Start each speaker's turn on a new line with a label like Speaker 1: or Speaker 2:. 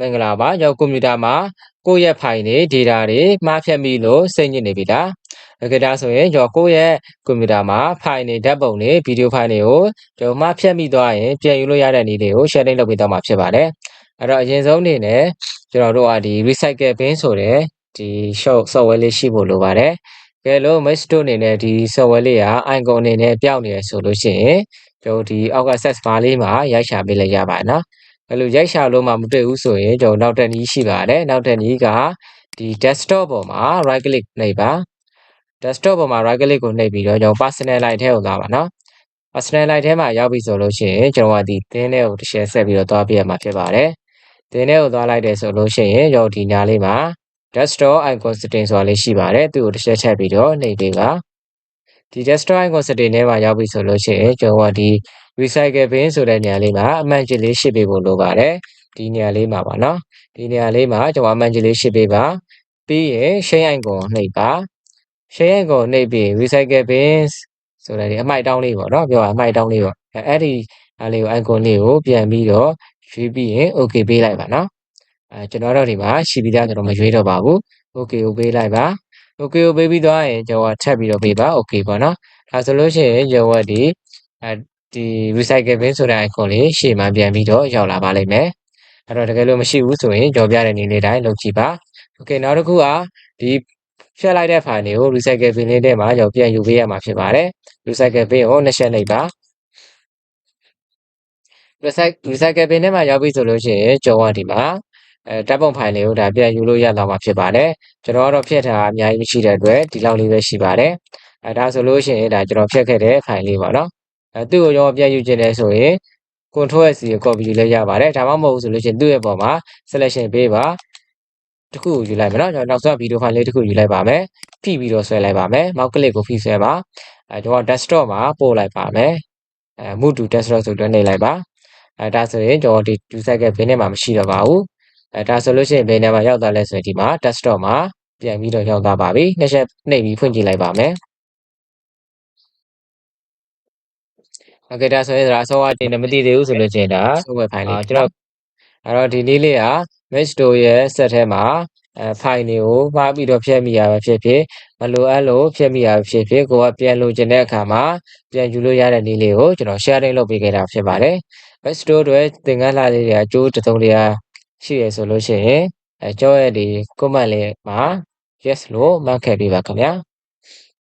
Speaker 1: မင်္ဂလာပါရောက်ကွန်ပျူတာမှာကိုယ့်ရဲ့ဖိုင်တွေ data တွေမှားဖြတ်မိလို့စိတ်ညစ်နေပြီလားတကယ်ဒါဆိုရင်ကျော်ကိုယ့်ရဲ့ကွန်ပျူတာမှာဖိုင်တွေဓာတ်ပုံတွေဗီဒီယိုဖိုင်တွေကိုကျော်မှားဖြတ်မိသွားရင်ပြန်ယူလို့ရတဲ့နည်းတွေကို sharing လုပ်ပေးသွားမှာဖြစ်ပါတယ်အဲ့တော့အရင်ဆုံးအနေနဲ့ကျွန်တော်တို့ကဒီ recycle bin ဆိုတဲ့ဒီ short software လေးရှိဖို့လိုပါတယ်ကဲလို့ mesh တို့အနေနဲ့ဒီ software လေးက icon အနေနဲ့ပျောက်နေရဆိုလို့ရှိရင်ကျော်ဒီအောက်က search bar လေးမှာရိုက်ရှာပေးလိုက်ရပါတယ်နော် အဲ့လိုရိုက်ရှာလို့မှမတွေ့ဘူးဆိုရင်ကျွန်တော်နောက်တစ်နည်းရှိပါတယ်နောက်တစ်နည်းကဒီ desktop ပေါ်မှာ right click နှိပ်ပါ desktop ပေါ်မှာ right click ကိုနှိပ်ပြီးတော့ကျွန်တော် personal line ထဲကိုသွားပါနော် personal line ထဲမှာရောက်ပြီဆိုလို့ရှိရင်ကျွန်တော်ကဒီသင်းထဲကိုတစ်ချက်ဆက်ပြီးတော့သွားပြရမှာဖြစ်ပါတယ်သင်းထဲကိုသွားလိုက်တယ်ဆိုလို့ရှိရင်ကျွန်တော်ဒီညာလေးမှာ desktop icon setting ဆိုတာလေးရှိပါတယ်သူ့ကိုတစ်ချက်ချက်ပြီးတော့နှိပ်ပေးပါ ဒီ desktop icon setting ထဲမှာရောက်ပြီဆိုလို့ရှိရင်ကျွန်တော်ကဒီ recycle bin ဆိုတဲ့နေရာလေးမှာအမှန်ချစ်လေးရှင်းပေးဖို့လိုပါတယ်ဒီနေရာလေးမှာပါနော်ဒီနေရာလေးမှာကျွန်တော်အမှန်ချစ်လေးရှင်းပေးပါပြီးရင် share icon နှိပ်ပါ share icon နှိပ်ပြီး recycle bin ဆိုတဲ့ဒီအမိုက်တောင်းလေးပေါ့နော်ပြောရအမိုက်တောင်းလေးပေါ့အဲအဲ့ဒီအားလေးကို icon လေးကိုပြန်ပြီးတော့ရွေးပြီးရင် okay ပေးလိုက်ပါနော်အဲကျွန်တော်တို့ဒီမှာရှိပြီးသားကျွန်တော်မရွေးတော့ပါဘူး okay ကိုပေးလိုက်ပါ okay ကိုပေးပြီးသွားရင်ကျွန်တော်ထပ်ပြီးတော့ပေးပါ okay ပေါ့နော်ဒါဆိုလို့ရှိရင်ကျွန်တော်ဒီအဲဒီ recycle bin ဆိုတဲ့ icon လေးရှေ့မှာပြန်ပြီးတော့ရောက်လာပါလိမ့်မယ်အဲ့တော့တကယ်လို့မရှိဘူးဆိုရင်ကြော်ပြတဲ့နည်းလေးတိုင်းလုပ်ကြည့်ပါ okay နောက်တစ်ခုကဒီဖြတ်လိုက်တဲ့ file တွေကို recycle bin လေးထဲမှာရောက်ပြန်ယူပေးရမှာဖြစ်ပါတယ် recycle bin ကိုနှစ်ချက်နှိပ်ပါ recycle recycle bin ထဲမှာရောက်ပြီဆိုလို့ရှိရင်ကျွန်တော်ကဒီမှာ အဲတပ်ပုံ file လေးကိုဒါပြန်ယူလို့ရတော့မှာဖြစ်ပါတယ်ကျွန်တော်ကတော့ဖြည့်ထားတာအများကြီးမရှိတဲ့အတွက်ဒီလောက်လေးပဲရှိပါတယ်အဲဒါဆိုလို့ရှိရင်ဒါကျွန်တော်ဖြည့်ခဲ့တဲ့ file လေးပါနော်အဲသူ့ကိုကျွန်တော်ပြန်ယူခြင်းလဲဆိုရင် control S ကို copy ယူလိုက်ရပါတယ်ဒါမှမဟုတ်ဆိုလို့ရှိရင်သူ့ရဲ့ပုံမှာ selection ပေးပါတခုကိုယူလိုက်မယ်နော်ကျွန်တော်နောက်ဆုံးဗီဒီယိုဖိုင်လေးတခုယူလိုက်ပါမယ်ဖိပြီးတော့ဆွဲလိုက်ပါမယ် mouse click ကိုဖိဆွဲပါအဲကျွန်တော် desktop မှာပို့လိုက်ပါမယ်အဲ move to desktop ဆိုတော့နှိပ်လိုက်ပါအဲဒါဆိုရင်ကျွန်တော်ဒီ user ကဘယ်နဲ့မှမရှိတော့ပါဘူး အဲဒါဆိုလို့ရှိရင်ဘယ်နေရာမှာရောက်သွားလဲဆိုရင်ဒီမှာ desktop မှာပြန်ပြီးတော့ရောက်သွားပါပြီနှစ်ချက်နှိပ်ပြီးဖွင့်ကြည့်လိုက်ပါမယ်โอเคဒါဆိုရင်ဒါအစောကတင်မသိသေးဘူးဆိုလို့ချင်းဒါ software file လေးကျွန်တော်အဲ့တော့ဒီလေးလေးက Mesh Store ရဲ့ set ထဲမှာအဲ file တွေကိုမှားပြီးတော့ဖြည့်မိရပဲဖြစ်ဖြစ်မလိုအပ်လို့ဖြည့်မိရပဲဖြစ်ဖြစ်ကိုကပြန်လိုချင်တဲ့အခါမှာပြန်ယူလို့ရတဲ့နည်းလေးကိုကျွန်တော် sharing လုပ်ပေးခဲ့တာဖြစ်ပါတယ် Mesh Store တွေသင်ခန်းလာလေးတွေအကျိုးတစုံတရာ ရှိရဆိုလို့ရှိရင်အဲကျောရဲ့ဒီ comment လေးမှာ yes လို့မှတ်ခဲ့ပေးပါခင်ဗျာ